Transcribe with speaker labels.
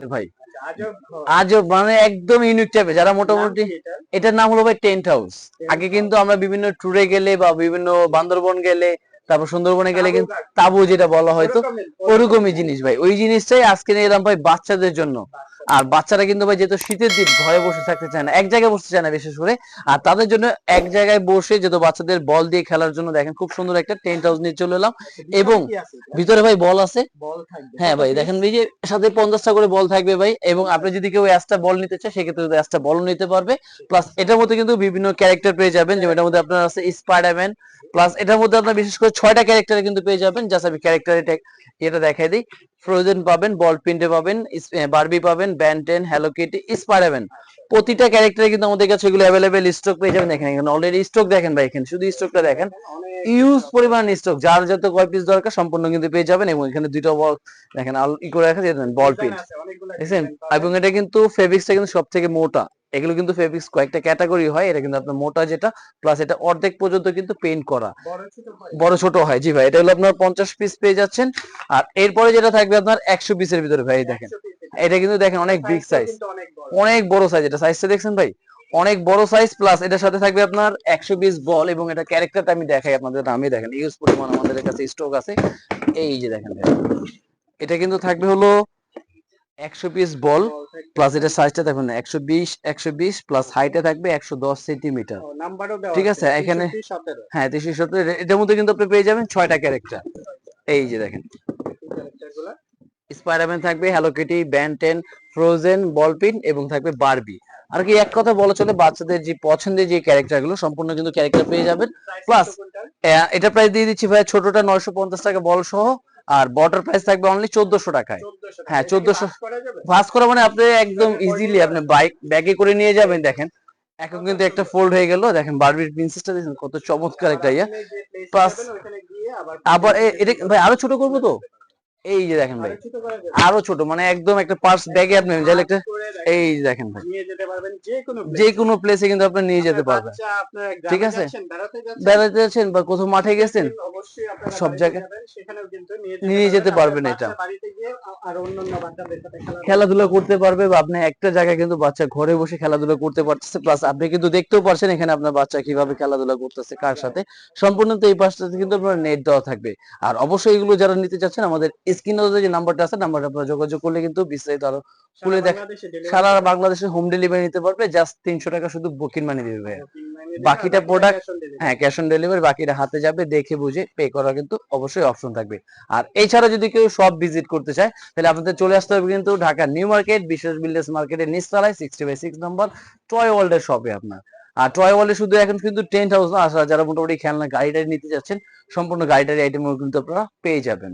Speaker 1: ভাই।
Speaker 2: আজব
Speaker 1: মানে একদম ইউনিক টাইপের যারা মোটামুটি
Speaker 2: এটার?
Speaker 1: নাম হলো ভাই টেন্ট হাউস আগে কিন্তু আমরা বিভিন্ন ট্যুরে গেলে বা বিভিন্ন বান্দরবন গেলে তারপর সুন্দরবনে গেলে কিন্তু
Speaker 2: তাবু
Speaker 1: যেটা বলা হয়তো
Speaker 2: ওরকমই,
Speaker 1: ওরকমই। জিনিস ভাই। ওই জিনিসটাই আজকে নিয়ে এলাম ভাই বাচ্চাদের জন্য। আর বাচ্চারা কিন্তু ভাই যেহেতু শীতের দিন ঘরে বসে থাকতে চায় না এক জায়গায় বসতে চায় না বিশেষ করে। আর তাদের জন্য এক জায়গায় বসে যেহেতু বাচ্চাদের বল দিয়ে খেলার জন্য দেখেন খুব সুন্দর একটা টেন্ট হাউস নিয়ে চলে এলাম। এবং ভিতরে ভাই বল আছে। হ্যাঁ ভাই দেখেন এই যে সাথে পঞ্চাশটা করে বল থাকবে ভাই এবং আপনি যদি কেউ এক্সট্রা বল নিতে চায় সেক্ষেত্রে এক্সট্রা বল নিতে পারবে। প্লাস এটার মধ্যে কিন্তু বিভিন্ন ক্যারেক্টার পেয়ে যাবেন যেমন এটার মধ্যে আপনার আছে স্পাইডারম্যান প্লাস এটার মধ্যে আপনার বিশেষ করে ছয়টা ক্যারেক্টার কিন্তু পেয়ে যাবেন জাস্ট আমি ক্যারেক্টার এটা দেখাই দিই। ফ্রোজেন পাবেন বল পিন্টে পাবেন বারবি পাবেন ব্যান্টেন হ্যালো কিটি স্পাইডারম্যান প্রতিটা ক্যারেক্টারে কিন্তু আমাদের কাছে এগুলো অ্যাভেলেবেল স্টক পেয়ে যাবেন দেখেন এখানে অলরেডি স্টক দেখেন ভাই এখানে শুধু স্টকটা দেখেন। ইউজ পরিমাণ স্টক যার যত কয় পিস দরকার সম্পূর্ণ কিন্তু পেয়ে যাবেন এবং এখানে দুটো বল দেখেন আল ই করে রাখা যেতেন বল পিন দেখছেন? এবং এটা কিন্তু ফেব্রিক্সটা কিন্তু সব থেকে মোটা। এগুলো কিন্তু ফেব্রিক্স কয়েকটা ক্যাটাগরি হয় এটা কিন্তু আপনার মোটা যেটা প্লাস এটা অর্ধেক পর্যন্ত কিন্তু পেইন্ট করা।
Speaker 2: বড় ছোট হয়।
Speaker 1: জি ভাই এটা হলো আপনার পঞ্চাশ পিস পেয়ে যাচ্ছেন। আর এরপরে যেটা থাকবে আপনার একশো পিসের ভিতরে ভাই দেখেন। এটা কিন্তু দেখেন অনেক বিগ সাইজ
Speaker 2: অনেক বড়।
Speaker 1: সাইজ এটা সাইজটা দেখছেন ভাই? অনেক বড় সাইজ প্লাস এটার সাথে থাকবে আপনার একশো পিস বল এবং এটা ক্যারেক্টারটা আমি দেখাই আপনাদের নামে দেখেন ইউজ পরিমাণ আমাদের কাছে স্টক আছে। এই যে দেখেন এটা কিন্তু থাকবে হলো একশো পিস বল। প্লাস এটা সাইজটা দেখুন একশো বিশ একশো বিশ প্লাস হাইটে থাকবে একশো দশ সেন্টিমিটার ঠিক আছে, এখানে-
Speaker 2: 63, 17
Speaker 1: হ্যাঁ তিনশো সত্তর। এটার মধ্যে কিন্তু আপনি পেয়ে যাবেন ছয়টা ক্যারেক্টার এই যে দেখেন। স্পাইডারম্যান থাকবে hello kitty ben ten frozen ball peen এবং থাকবে বারবি আর কি এক কথা বলা চলে বাচ্চাদের যে পছন্দের যে ক্যারেক্টারগুলো সম্পূর্ণ কিন্তু ক্যারেক্টার পেয়ে যাবেন? আহ, এটা প্রাইস দিয়ে দিচ্ছি ভাই ছোটটা নয়শো পঞ্চাশ টাকা বল সহ। আর বটার প্রাইস থাকবে অনলি চোদ্দশো টাকায়। হ্যাঁ,
Speaker 2: এটা কি
Speaker 1: 1400
Speaker 2: pass করা
Speaker 1: ভাস করা মানে আপনি একদম ইজিলি আপনি বাইক ব্যাগে করে নিয়ে যাবেন দেখেন। এখন কিন্তু একটা ফোল্ড হয়ে গেল দেখেন বারবির প্রিন্সেসটা দেখেন কত চমৎকার একটা ইয়া।
Speaker 2: গিয়ে আবার
Speaker 1: এটা ভাই আরও ছোট করব তো? এই যে দেখেন ভাই
Speaker 2: আরও ছোট
Speaker 1: মানে একদম একটা পার্স ব্যাগে আপনি চাইলে একটা এই যে দেখেন ভাই।
Speaker 2: নিয়ে যেতে পারবেন যে কোনো
Speaker 1: প্লেসে কিন্তু আপনি নিয়ে যেতে পারবেন। ঠিক আছে?
Speaker 2: বেড়াতে যাচ্ছেন।
Speaker 1: বা কোথাও মাঠে গেছেন
Speaker 2: অবশ্যই আপনারা
Speaker 1: সব জায়গায়
Speaker 2: সেখানেও কিন্তু নিয়ে
Speaker 1: যেতে পারবেন। এটা।
Speaker 2: বাড়িতে গিয়ে আর অন্যান্য বাচ্চাদের সাথে
Speaker 1: খেলাধুলা করতে পারবে বা আপনি একটা জায়গায় কিন্তু বাচ্চা ঘরে বসে খেলাধুলা করতে পারতেছে প্লাস আপনি কিন্তু দেখতেও পারছেন এখানে আপনার বাচ্চা কীভাবে খেলাধুলা করতেছে কার সাথে। সম্পূর্ণ তো এই পাশটাতে কিন্তু আপনার নেট দেওয়া থাকবে। আর অবশ্যই এগুলো যারা নিতে চাচ্ছেন আমাদের স্ক্রিনে যে নাম্বারটা আছে নাম্বারটা আপনারা যোগাযোগ করলে কিন্তু বিস্তারিত আরও খুলে দেখ- সারা বাংলাদেশে হোম ডেলিভারি নিতে পারবে জাস্ট তিনশো টাকা শুধু বুকিং মানি দিবে ভাইয়া। বাকিটা প্রোডাক্ট হ্যাঁ ক্যাশ অন ডেলিভারি বাকিটা হাতে যাবে দেখে বুঝে পে করা কিন্তু অবশ্যই অপশন থাকবে। আর এছাড়া যদি কেউ সব ভিজিট করতে চায় তাহলে আপনাদের চলে আসতে হবে কিন্তু ঢাকা নিউ মার্কেট বিশেষ বিল্ডার্স মার্কেটের নিচতলায় সিক্সটি বাই সিক্স নম্বর টয় ওয়ার্ল্ডের শপে আপনার। আর টয় ওয়ার্ল্ডে শুধু এখন কিন্তু টেন্ট হাউস না আসা যারা মোটামুটি খেলনা গাড়ি টাড়ি নিতে যাচ্ছেন সম্পূর্ণ গাড়ি টাড়ি আইটেমও কিন্তু আপনারা পেয়ে যাবেন।